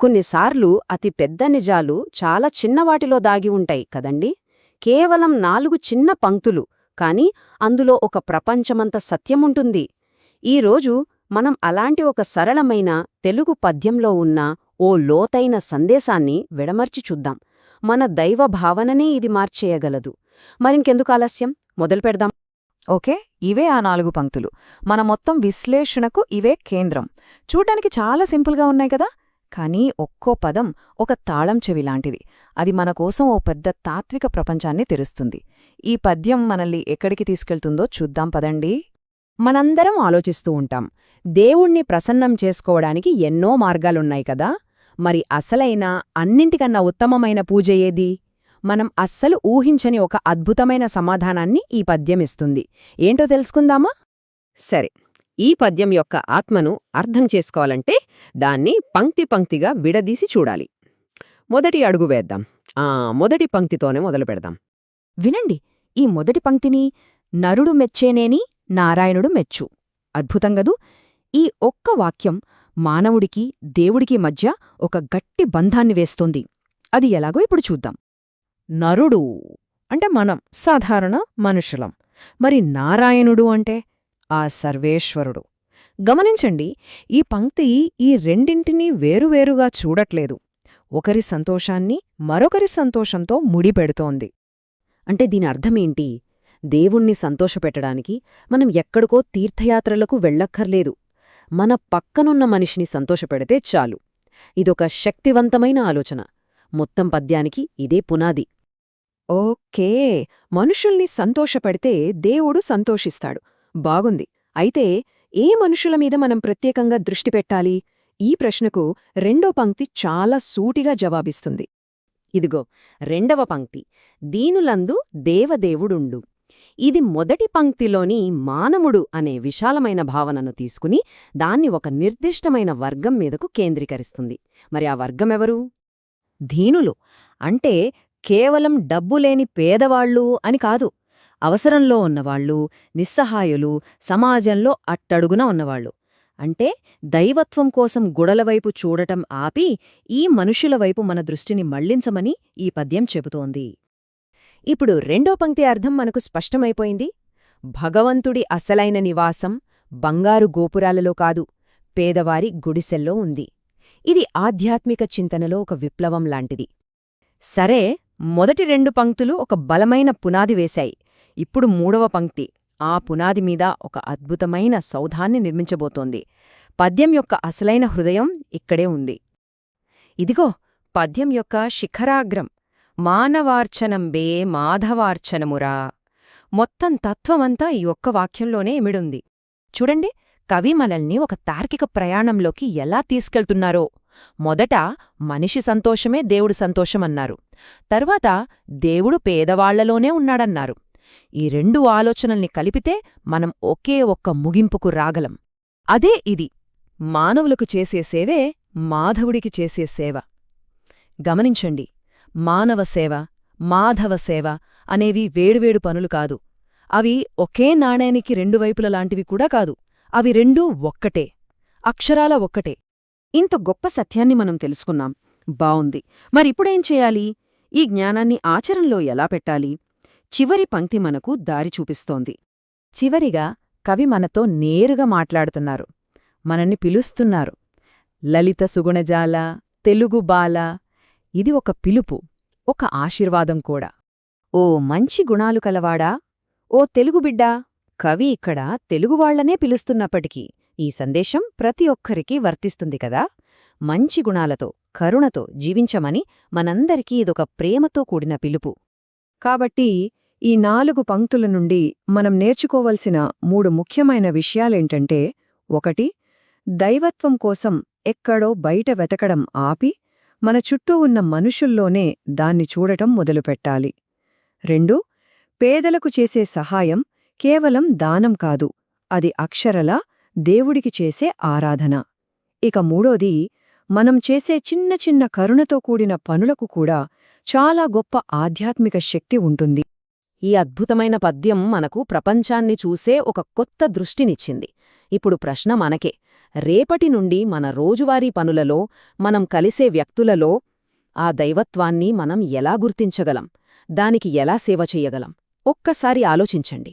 కొన్నిసార్లు అతి పెద్ద నిజాలు చాలా చిన్నవాటిలో దాగి ఉంటాయి కదండి? కేవలం నాలుగు చిన్న పంక్తులు కాని అందులో ఒక ప్రపంచమంత సత్యముంటుంది. ఈరోజు మనం అలాంటి ఒక సరళమైన తెలుగు పద్యంలో ఉన్న ఓ లోతైన సందేశాన్ని విడమర్చి చూద్దాం. మన దైవ భావననే ఇది మార్చేయగలదు. మరింకెందుకు ఆలస్యం? మొదలు పెడదాం. ఓకే ఇవే ఆ నాలుగు పంక్తులు. మన మొత్తం విశ్లేషణకు ఇవే కేంద్రం. చూడ్డానికి చాలా సింపుల్గా ఉన్నాయి కదా? కానీ ఒక్కో పదం ఒక తాళం చెవిలాంటిది అది మన కోసం ఓ పెద్ద తాత్విక ప్రపంచాన్ని తెరుస్తుంది. ఈ పద్యం మనల్ని ఎక్కడికి తీసుకెళ్తుందో చూద్దాం పదండి. మనందరం ఆలోచిస్తూ ఉంటాం. దేవుణ్ణి ప్రసన్నం చేసుకోవడానికి ఎన్నో మార్గాలున్నాయి కదా. మరి అసలైన అన్నింటికన్నా ఉత్తమమైన పూజ ఏది? మనం అస్సలు ఊహించని ఒక అద్భుతమైన సమాధానాన్ని ఈ పద్యమిస్తుంది ఏంటో తెలుసుకుందామా? సరే. ఈ పద్యం యొక్క ఆత్మను అర్థం చేసుకోవాలంటే దాన్ని పంక్తి పంక్తిగా విడదీసి చూడాలి. మొదటి అడుగు వేద్దాం. ఆ మొదటి పంక్తితోనే మొదలు పెడదాం. వినండి ఈ మొదటి పంక్తిని నరుడు మెచ్చేనేని నారాయణుడు మెచ్చు. అద్భుతంగదు ఈ ఒక్క వాక్యం మానవుడికి దేవుడికి మధ్య ఒక గట్టి బంధాన్ని వేస్తోంది. అది ఎలాగో ఇప్పుడు చూద్దాం. నరుడు అంటే మనం సాధారణ మనుషులం. మరి నారాయణుడు అంటే? ఆ సర్వేశ్వరుడు. గమనించండి ఈ పంక్తి ఈ రెండింటినీ వేరువేరుగా చూడట్లేదు. ఒకరి సంతోషాన్ని మరొకరి సంతోషంతో ముడిపెడుతోంది. అంటే దీని అర్థమేంటి దేవుణ్ణి సంతోషపెట్టడానికి మనం ఎక్కడికో తీర్థయాత్రలకు వెళ్ళక్కర్లేదు. మన పక్కనున్న మనిషిని సంతోషపెడితే చాలు. ఇదొక శక్తివంతమైన ఆలోచన. మొత్తం పద్యానికి ఇదే పునాది. ఓకే మనుషుల్ని సంతోషపెడితే దేవుడు సంతోషిస్తాడు. బాగుంది. అయితే ఏ మనుషుల మీద మనం ప్రత్యేకంగా దృష్టి పెట్టాలి? ఈ ప్రశ్నకు రెండో పంక్తి చాలా సూటిగా జవాబిస్తుంది. ఇదిగో రెండవ పంక్తి. దీనులందు దేవదేవుడుండు. ఇది మొదటి పంక్తిలోని మానవుడు అనే విశాలమైన భావనను తీసుకుని దాన్ని ఒక నిర్దిష్టమైన వర్గం మీదకు కేంద్రీకరిస్తుంది. మరి ఆ వర్గమెవరు? ధీనులు. అంటే కేవలం డబ్బులేని పేదవాళ్ళు అని కాదు. అవసరంలో ఉన్నవాళ్ళు నిస్సహాయులు సమాజంలో అట్టడుగున ఉన్నవాళ్ళు. అంటే దైవత్వం కోసం గుడలవైపు చూడటం ఆపి ఈ మనుషుల వైపు మన దృష్టిని మళ్ళించమని ఈ పద్యం చెబుతోంది. ఇప్పుడు రెండో పంక్తి అర్థం మనకు స్పష్టమైపోయింది. భగవంతుడి అసలైన నివాసం బంగారు గోపురాలలో కాదు పేదవారి గుడిసెల్లో ఉంది. ఇది ఆధ్యాత్మిక చింతనలో ఒక విప్లవం లాంటిది. సరే మొదటి రెండు పంక్తులు ఒక బలమైన పునాది వేశాయి. ఇప్పుడు మూడవ పంక్తి ఆ పునాది మీద ఒక అద్భుతమైన సౌధాన్ని నిర్మించబోతోంది. పద్యం యొక్క అసలైన హృదయం ఇక్కడే ఉంది. ఇదిగో పద్యం యొక్క శిఖరాగ్రం. మానవార్చనంబే మాధవార్చనమురా. మొత్తం తత్వమంతా ఈ ఒక్క వాక్యంలోనే ఎమిడుంది. చూడండి కవి మనల్ని ఒక తార్కిక ప్రయాణంలోకి ఎలా తీసుకెళ్తున్నారో. మొదట మనిషి సంతోషమే దేవుడు సంతోషమన్నారు. తర్వాత దేవుడు పేదవాళ్ళలోనే ఉన్నాడన్నారు. ఈ రెండు ఆలోచనల్ని కలిపితే మనం ఒకే ఒక్క ముగింపుకు రాగలం. అదే ఇది. మానవులకు చేసే సేవే మాధవుడికి చేసే సేవ. గమనించండి. మానవ సేవ మాధవ సేవ అనేవి వేడువేడు పనులు కాదు. అవి ఒకే నాణేనికి రెండు వైపుల లాంటివి కూడా కాదు. అవి రెండూ ఒక్కటే. అక్షరాల ఒక్కటే. ఇంత గొప్ప సత్యాన్ని మనం తెలుసుకున్నాం. బావుంది. మరిప్పుడేం చేయాలి? ఈ జ్ఞానాన్ని ఆచరణలో ఎలా పెట్టాలి? చివరి పంక్తి మనకు దారి చూపిస్తోంది. చివరిగా కవి మనతో నేరుగా మాట్లాడుతున్నారు. మనల్ని పిలుస్తున్నారు. లలిత సుగుణజాల తెలుగు బాల ఇది ఒక పిలుపు ఒక ఆశీర్వాదం కూడా. ఓ మంచి గుణాలు కలవాడా? ఓ తెలుగు బిడ్డా? కవి ఇక్కడ తెలుగువాళ్ళనే పిలుస్తున్నప్పటికీ ఈ సందేశం ప్రతి ఒక్కరికీ వర్తిస్తుంది కదా? మంచి గుణాలతో కరుణతో జీవించమని మనందరికీ ఇదొక ప్రేమతో కూడిన పిలుపు. కాబట్టి ఈ నాలుగు పంక్తుల నుండి మనం నేర్చుకోవలసిన మూడు ముఖ్యమైన విషయాలేంటంటే ఒకటి దైవత్వం కోసం ఎక్కడో బయట వెతకడం ఆపి మన చుట్టూ ఉన్న మనుషుల్లోనే దాన్ని చూడటం మొదలుపెట్టాలి. రెండు పేదలకు చేసే సహాయం కేవలం దానం కాదు అది అక్షరలా దేవుడికి చేసే ఆరాధన. ఇక మూడోది మనం చేసే చిన్న చిన్న కరుణతో కూడిన పనులకు కూడా చాలా గొప్ప ఆధ్యాత్మిక శక్తి ఉంటుంది. ఈ అద్భుతమైన పద్యం మనకు ప్రపంచాన్ని చూసే ఒక కొత్త దృష్టినిచ్చింది. ఇప్పుడు ప్రశ్న మనకే. రేపటి నుండి మన రోజువారీ పనులలో మనం కలిసే వ్యక్తులలో ఆ దైవత్వాన్ని మనం ఎలా గుర్తించగలం? దానికి ఎలా సేవ చెయ్యగలం ఒక్కసారి ఆలోచించండి.